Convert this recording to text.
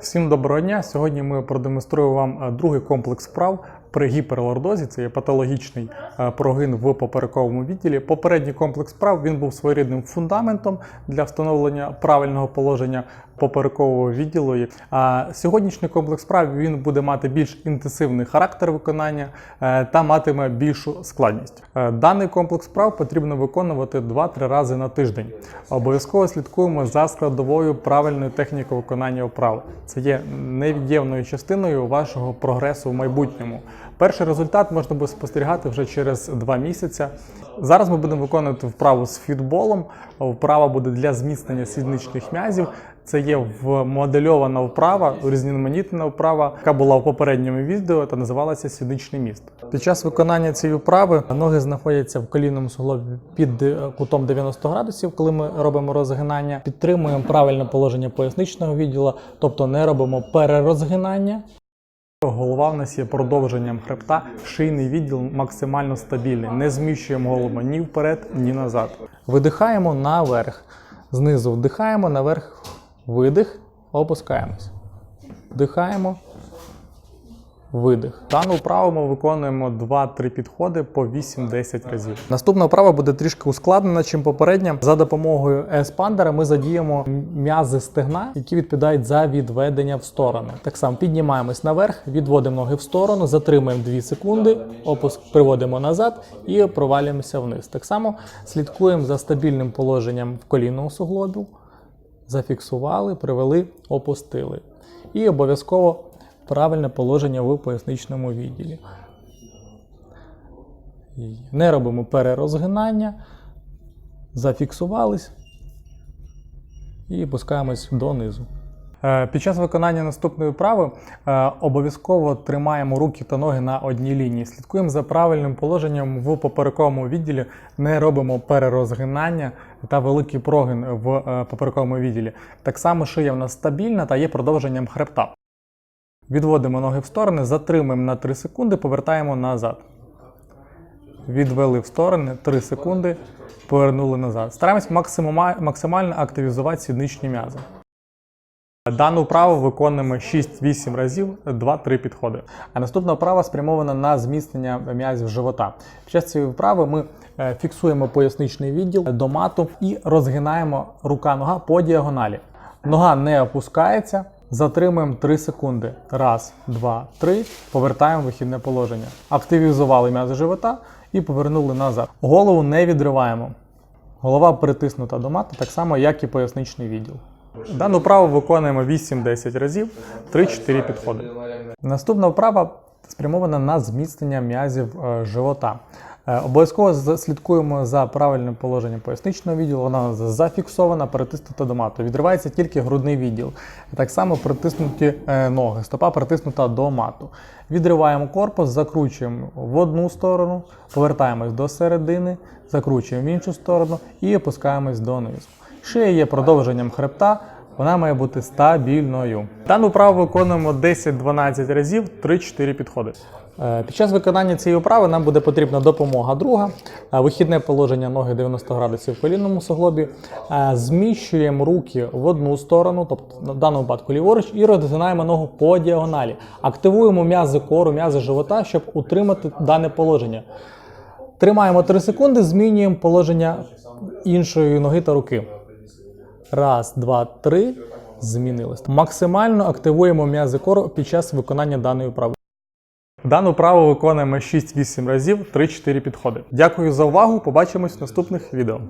Всім доброго дня! Сьогодні ми продемонструємо вам е, другий комплекс вправ при гіперлордозі. Це є патологічний е, прогин в поперековому відділі. Попередній комплекс вправ він був своєрідним фундаментом для встановлення правильного положення поперекового відділу. А сьогоднішній комплекс вправ він буде мати більш інтенсивний характер виконання е, та матиме більшу складність. Е, Даний комплекс вправ потрібно виконувати 2-3 рази на тиждень. Обов'язково слідкуємо за складовою правильної техніки виконання вправ. Це є невід'ємною частиною вашого прогресу в майбутньому. Перший результат можна буде спостерігати вже через 2 місяці. Зараз ми будемо виконувати вправу з фітболом. Вправа буде для зміцнення сідничних м'язів. Це є вмодельована вправа, різноманітна вправа, яка була в попередньому відео та називалася сідничний міст. Під час виконання цієї вправи ноги знаходяться в колінному суглобі під е, кутом 90 градусів, коли ми робимо розгинання. Підтримуємо правильне положення поясничного відділу, тобто не робимо перерозгинання. Голова в нас є продовженням хребта, шийний відділ максимально стабільний. Не зміщуємо голову ні вперед, ні назад. Видихаємо наверх. Знизу вдихаємо, наверх видих, опускаємось. Вдихаємо, видих. Дану вправу ми виконуємо 2-3 підходи по 8-10 разів. Наступна вправа буде трішки ускладнена, чим попередня. За допомогою еспандера ми задіємо м'язи стегна, які відповідають за відведення в сторони. Так само піднімаємось наверх, відводимо ноги в сторону, затримуємо 2 секунди, опуск приводимо назад і провалюємося вниз. Так само слідкуємо за стабільним положенням в колінному суглобі. Зафіксували, привели, опустили. І обов'язково правильне положення в поясничному відділі. Не робимо перерозгинання, зафіксувались і опускаємось донизу. Е, Під час виконання наступної вправи е, обов'язково тримаємо руки та ноги на одній лінії. Слідкуємо за правильним положенням в поперековому відділі, не робимо перерозгинання та великий прогин в е, поперековому відділі. Так само шия в нас стабільна та є продовженням хребта. Відводимо ноги в сторони, затримуємо на 3 секунди, повертаємо назад. Відвели в сторони 3 секунди, повернули назад. Стараємось максимально активізувати сідничні м'язи. Дану вправу виконуємо 6-8 разів, 2-3 підходи. А наступна вправа спрямована на зміцнення м'язів живота. Під час цієї вправи ми е, фіксуємо поясничний відділ до мату і розгинаємо рука-нога по діагоналі. Нога не опускається, затримуємо 3 секунди. Раз, два, три. Повертаємо вихідне положення. Активізували м'язи живота і повернули назад. Голову не відриваємо. Голова притиснута до мати, так само, як і поясничний відділ. Дану вправу виконуємо 8-10 разів, 3-4 підходи. Наступна вправа спрямована на зміцнення м'язів е, живота. Е, Обов'язково слідкуємо за правильним положенням поясничного відділу. Вона зафіксована, притиснута до мату. Відривається тільки грудний відділ. Так само притиснуті е, ноги, стопа притиснута до мату. Відриваємо корпус, закручуємо в одну сторону, повертаємось до середини, закручуємо в іншу сторону і опускаємось донизу. Шия є продовженням хребта, вона має бути стабільною. Дану вправу виконуємо 10-12 разів, 3-4 підходи. Е, Під час виконання цієї вправи нам буде потрібна допомога друга, Е, вихідне положення ноги 90 градусів в колінному суглобі. Е, Зміщуємо руки в одну сторону, тобто в даному випадку ліворуч, і розгинаємо ногу по діагоналі. Активуємо м'язи кору, м'язи живота, щоб утримати дане положення. Тримаємо 3 секунди, змінюємо положення іншої ноги та руки. Раз, два, три. Змінилось. Максимально активуємо м'язи кору під час виконання даної вправи. Дану вправу виконуємо 6-8 разів, 3-4 підходи. Дякую за увагу. Побачимось в наступних відео.